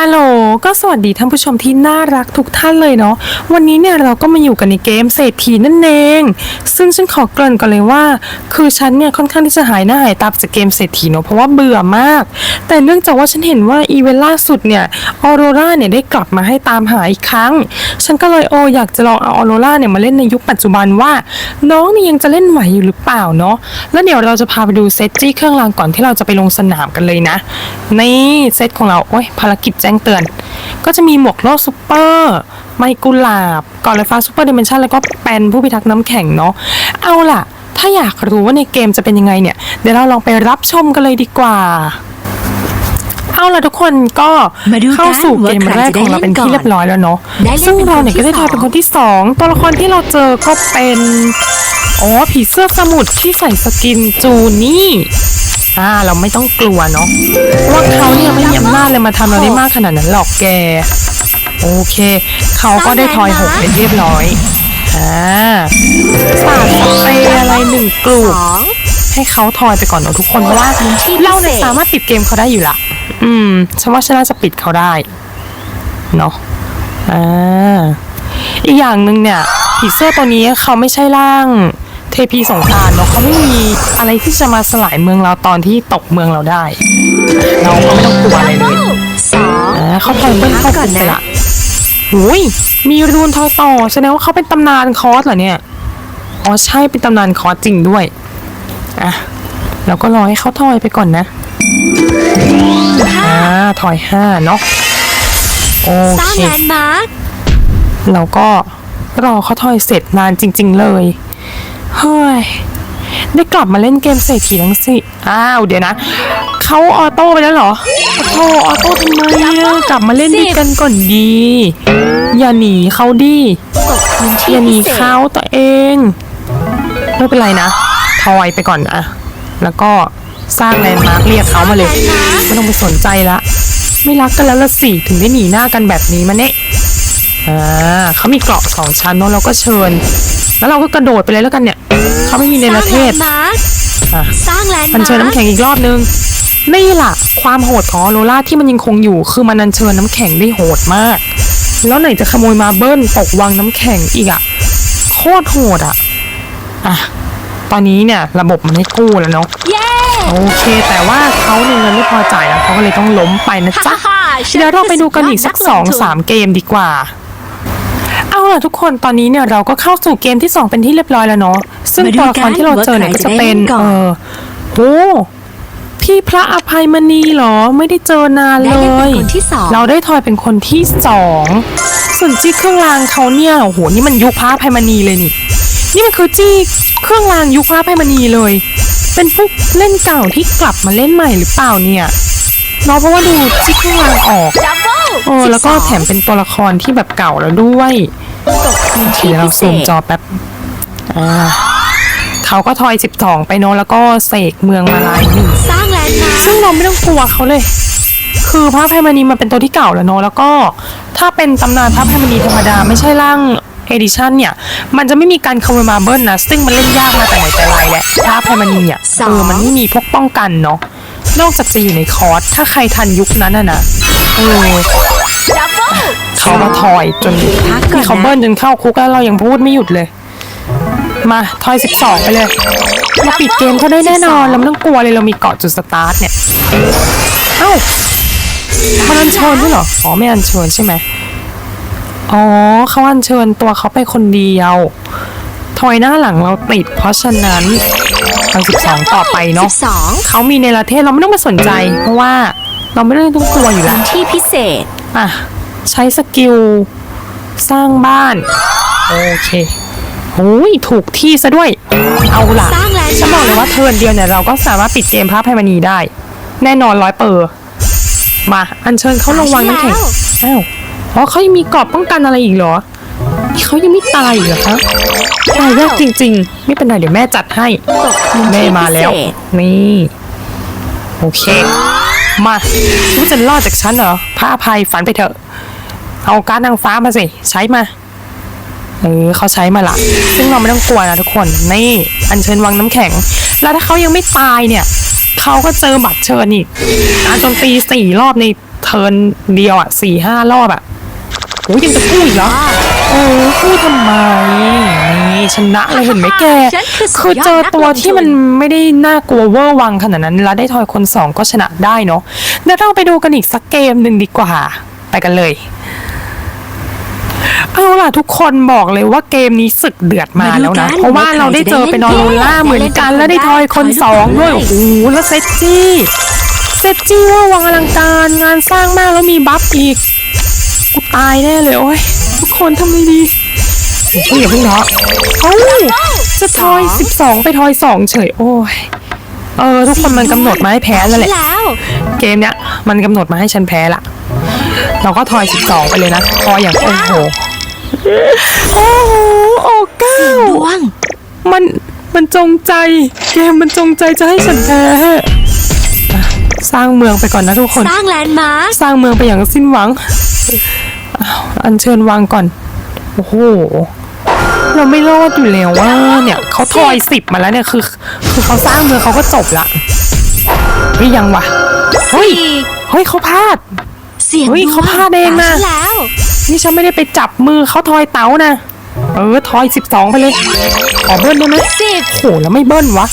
ฮัลโหล ก็สวัสดีท่านผู้ชมที่น่ารักทุกท่านเลยเนาะ วันนี้เนี่ยเราก็มาอยู่กันในเกมเศรษฐีนั่นเอง ซึ่งฉันขอเกริ่นก่อนเลยว่า คือฉันเนี่ยค่อนข้างที่จะหายหน้าหายตาจากเกมเศรษฐีเนาะ เพราะว่าเบื่อมาก แต่เนื่องจากว่าฉันเห็นว่าอีเวนต์ล่าสุดเนี่ย ออโรราเนี่ยได้กลับมาให้ตามหาอีกครั้ง ฉันก็เลยโออยากจะลองเอาออโรราเนี่ยมาเล่นในยุคปัจจุบันว่า น้องนี่ยังจะเล่นไหวอยู่หรือเปล่าเนาะ แล้วเดี๋ยวเราจะพาไปดูเซตจี้เครื่องรางก่อนที่เราจะไปลงสนามกันเลยนะ นี่เซตของเรา โอ้ยภารกิจจ้งเตือน ก็จะมีหมวกโลกซูเปอร์ ไมกุหลาบก่อนไฟฟ้าซูเปอร์ดิเมนชันแล้วก็แปนผู้พิทักษ์น้ำแข็งเนาะเอาล่ะ ถ้าอยากรู้ว่าในเกมจะเป็นยังไงเนี่ย เดี๋ยวเราลองไปรับชมกันเลยดีกว่าเอาล่ะทุกคนก็มาดูกันเข้าสู่เกมว่าใครแรกจะได้ของเราเป็นที่เล่นก่อนเรียบร้อยแล้วเนาะได้เล่นซึ่งเป็นเราเนี่ยคนที่ก็ได้ทายเป็นสองคนที่สองตัวละครที่เราเจอก็เป็นอ๋อผีเสื้อสมุทรที่ใส่สกินจูนี่ อ่าเราไม่ต้องกลัวเนาะเพราะว่าเขาเนี่ยไม่มีอำนาจเลยมาทำเราได้มากขนาดนั้นหรอกแก โอเค เขาก็ได้ทอยหกเป็นเรียบร้อย อ่าสาดสเปรย์อะไรหนึ่งกลุ่มให้เขาทอยไปก่อนเนาะทุกคนเพราะว่าเศษเราเนี่ยสามารถปิดเกมเขาได้อยู่ละอืมฉันว่าฉันน่าจะปิดเขาได้ เนาะอ่าอีกอย่างหนึ่งเนี่ยผีเสื้อตัวนี้เขาไม่ใช่ร่าง เทพีสงกรารเนาะเขาไม่มีอะไรที่จะมาสลายเมืองเราตอนที่ตกเมืองเราได้ เราก็ไม่ต้องกลัวอะไรเลยสองอ่าเขาทอยเบิ้ลเข้าคุกไปละอุ้ยมีรูนทอยต่อแสดงว่าเขาเป็นตำนานคอร์สเหรอเนี่ยอ๋อใช่เป็นตำนานคอร์สจริงด้วยอะเราก็รอให้เขาทอยไปก่อนนะอ่าทอยห้าเนาะโอสร้างเค แลนด์มาร์ค เราก็รอเขาทอยเสร็จนานจริง ๆ เลย เฮ้ย ได้กลับมาเล่นเกมเศรษฐีทั้งสิ อ้าว เดี๋ยวนะ เขาออโต้ไปแล้วเหรอโอ้โหออโต้ทำไมอะกลับมาเล่นด้วยกันก่อนดี อย่าหนีเขาดิตกพื้นอที่ย่าหนีพิเศษเขาตัวเอง ไม่เป็นไรนะ ทอยไปก่อนอะแล้วก็สร้างแลนด์มาร์คเรียกเขามาเลย ไม่ต้องไปสนใจละ ไม่รักกันแล้วละสิ ถึงได้หนีหน้ากันแบบนี้มาเนี่ยอ่าเขามีเกราะสองชั้นเนาะเราก็เชิญ แล้วเราก็กระโดดไปเลยแล้วกันเนี่ยเขาไม่มีในสปร้างระเทแลศนด์มาร์คอะสร้างแลนด์อัญมาเชิญน้ำร์คแข็งอีกรอบนึง นี่ล่ะ ความโหดของออโรล่าที่มันยังคงอยู่ คือมันอัญเชิญน้ำแข็งได้โหดมาก แล้วไหนจะขโมยมาเบิ้ลตกวังน้ำแข็งอีกอะโคตรโหดอะอะ ตอนนี้เนี่ยระบบมันไม่กู้แล้วเนาะ เย้โอเค แต่ว่าเขาเนี่ยเงินไม่พอจ่ายแล้วเขาก็เลยต้องล้มไปนะฮ่าจ๊ะ ฮ่าเดี๋ยวเราไปดูกันอีกสักสองสามเกมดีกว่า เอาล่ะทุกคนตอนนี้เนี่ยเราก็เข้าสู่เกมที่สองเป็นที่เรียบร้อยแล้วเนาะซึ่งตัวละครที่เราเจอเนี่ยก็จะเป็นเออโหพี่พระอภัยมณีเหรอไม่ได้เจอนานได้เลเล่นเป็นยคนที่สองเราได้ทอยเป็นคนที่สองส่วนจี้เครื่องรางเขาเนี่ยโอ้โหนี่มันยุคพระอภัยมณีเลยนี่ นี่มันคือจี้เครื่องรางยุคพระอภัยมณีเลย เป็นพวกเล่นเก่าที่กลับมาเล่นใหม่หรือเปล่าเนี่ยเนาะเพราะว่าดูจี้เครื่องรางออกดับเบิลเออแล้วก็แถมเป็นตัวละครที่แบบเก่าแล้วด้วย ตกพื้นที่เดี๋ยวเราพิเศซูมษจอแป๊บอ่าเขาก็ทอย 12 ไปเนอะแล้วก็เสกเมืองมาลายหนึ่ง สร้างแลนด์มาร์คซึ่งเราไม่ต้องกลัวเขาเลย คือพระอภัยมณีมันเป็นตัวที่เก่าแล้วเนอะแล้วก็ถ้าเป็นตำนานพระอภัยมณีธรรมดาไม่ใช่ร่างเอดิชันเนี่ย มันจะไม่มีการคอมมาเบิลนะ ซึ่งมันเล่นยากมาแต่ไหนแต่ไรแหละพระอภัยมณีอะเออมันไม่มีพวกป้องกันเนาะ นอกจากจะอยู่ในคอร์ส ถ้าใครทันยุคนั้นอะนะเออดับ เขามาทอยจนพักก่อนนะที่เขาเบิ้ลจนเข้าคุกแล้วเรายังพูดไม่หยุดเลย มาทอย12 ไปเลยเราปิดเกมเขาได้แน่นอนเราไม่ต้องกลัวเลยเรามีเกาะจุดสตาร์ทเนี่ยเอ้ามันอัญเชิญด้วยเหรออ๋อไม่อัญเชิญใช่ไหมอ๋อเขาอัญเชิญตัวเขาไปคนเดียวทอยหน้าหลังเราติด เพราะฉะนั้นทอย12 ต่อไปเนาะเขามีในประเทศเราไม่ต้องไปสนใจ เพราะว่าเราไม่ได้ต้องกลัวอยู่แล้วที่พิเศษ อะ ใช้สกิลสร้างบ้าน โอเคโอ้ยถูกที่ซะด้วย เอาล่ะสร้างแลนด์ฉันบอกเลยว่าเทิร์นเดียวเนี่ยเราก็สามารถปิดเกมพระไพมณีได้ แน่นอนร้อยเปอร์มาอัญเชิญเขาลงวังน้ำแข็งอ้าวอ๋อเขายังมีกรอบป้องกันอะไรอีกเหรอนี่เขายังไม่ตายอีกเหรอคะตายยากจริง ๆ ไม่เป็นไรเดี๋ยวแม่จัดให้ตกพื้นแม่ที่มาพิแล้วเศษนี่โอเค มารู้จะรอดจากฉันเหรอพระอภัยฝันไปเถอะ เอาการดนางฟ้ามาสิ ใช้มา เออเขาใช้มาละ ซึ่งเราไม่ต้องกลัวนะทุกคน นี่อัญเชิญวังน้ำแข็ง แล้วถ้าเขายังไม่ตายเนี่ย เขาก็เจอบัตรเชิญอีกการโจมตีสี่รอบในเทิร์นเดียวอะสี่ห้ารอบอะโอ้ยยังจะพูดอีกเหรอเออพูดทำไม นี่ชนะเลยเห็นไหมแก คือเจอตัวที่มันไม่ได้น่ากลัวเวอร์วังขนาดนั้น แล้วได้ทอยคนสองก็ชนะได้เนาะ เดี๋ยวเราไปดูกันอีกสักเกมหนึ่งดีกว่า ไปกันเลย เอาล่ะทุกคนบอกเลยว่าเกมนี้ศึกเดือดมาแล้วนะ เพราะว่าเราได้เจอเป็นออโรล่าเหมือนกัน แล้วได้ทอยคนสองด้วยโอ้โหแล้วเซตจี้เซตจี้ว่าวังอลังการงานสร้างมากแล้วมีบัฟอีกกูตายแน่เลยโอ้ยทุกคนทำไงดีโอ้ยอย่าเพิ่งเนาะเอ้าจะทอยสิบสองไปทอยสองเฉยโอ้ยเออ ทุกคนมันกำหนดมาให้แพ้แล้วแหละแล้วเกมเนี้ยมันกำหนดมาให้ฉันแพ้ละ เราก็ทอย 12 ไปเลยนะทอยอย่างโอ้โหโอ้โหโอ้เก้าดวง มันมันจงใจ เกมมันจงใจจะให้ฉันแพ้อะสร้างเมืองไปก่อนนะทุกคน สร้างแลนด์มาร์คสร้างเมืองไปอย่างสิ้นหวังอ้าวอัญเชิญวางก่อน โอ้โห เราไม่รอดอยู่แล้วว่าเนี่ยเขาทอยสิบมาแล้วเนี่ยคือ คือเขาสร้างเมืองเขาก็จบละเฮ้ยยังวะ เฮ้ยเฮ้ยเขาพลาด เสียงเฮ้ยดวงเขาพลาดเองนะตมฉัแล้วนี่ฉันไม่ได้ไปจับมือเขาทอยเต๋านะ เออทอยสิบสองไปเลย ขอเบิ้ลได้ไหมสิบโหแล้วไม่เบิ้ลวะ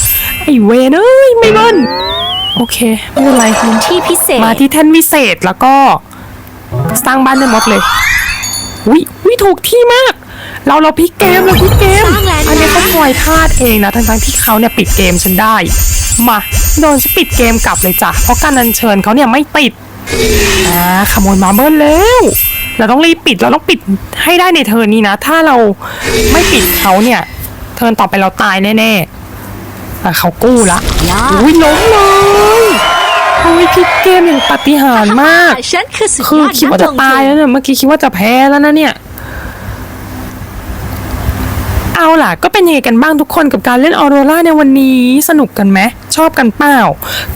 ไอเวนเอ้ยไม่เบิ้ล โอเคไม่เป็นไรพื้นที่พิเศษ มาที่แท่นวิเศษแล้วก็ สร้างบ้านได้หมดเลยวิวิถูกที่มาก เราเราพลิกเกมเราพลิกเกมสร้างแลนด์มาร์คอันนี้เขาทอยพลาดเองนะ ทั้งๆที่เขาเนี่ยปิดเกมฉันได้ มาโดนฉันปิดเกมกลับเลยจ้ะ เพราะการอัญเชิญเขาเนี่ยไม่ติด อ่าขโมยมาเบิ้ลแล้ว เราต้องรีบปิดเราต้องปิดให้ได้ในเทิร์นนี้นะ ถ้าเราไม่ปิดเขาเนี่ย เทิร์นต่อไปเราตายแน่ๆอะเขากู้ละยอดอุ้ยล้มเลยโอ้ยพลิกเกมอย่างปาฏิหาริย์มาก ฉันคือสุดคือยอดคิดว่าจะนักลงตายทุนแล้วเนี่ยเมื่อกี้คิดว่าจะแพ้แล้วนะเนี่ย เอาล่ะก็เป็นยังไงกันบ้างทุกคนกับการเล่นออโรราในวันนี้สนุกกันไหมชอบกันเปล่า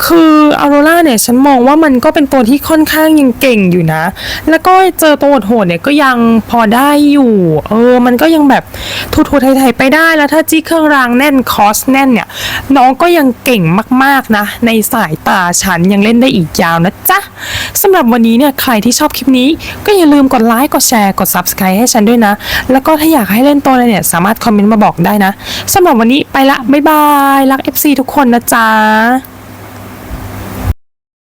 คือออโรราเนี่ยฉันมองว่ามันก็เป็นตัวที่ค่อนข้างยังเก่งอยู่นะ แล้วก็เจอตัวโหดเนี่ยก็ยังพอได้อยู่ เออ มันก็ยังแบบทูๆไทยๆไปได้แล้วถ้าจี้เครื่องรางแน่นคอสแน่นเนี่ย น้องก็ยังเก่งมากๆนะ ในสายตาฉันยังเล่นได้อีกยาวนะจ๊ะสำหรับวันนี้เนี่ยใครที่ชอบคลิปนี้ ก็อย่าลืมกดไลค์กดแชร์กด Subscribe ให้ฉันด้วยนะ แล้วก็ถ้าอยากให้เล่นตัวอะไรเนี่ยสามารถคอมมเมนต์มาบอกได้นะสำหรับวันนี้ไปละบ๊ายบายรัก FC ทุกคนนะจ๊ะ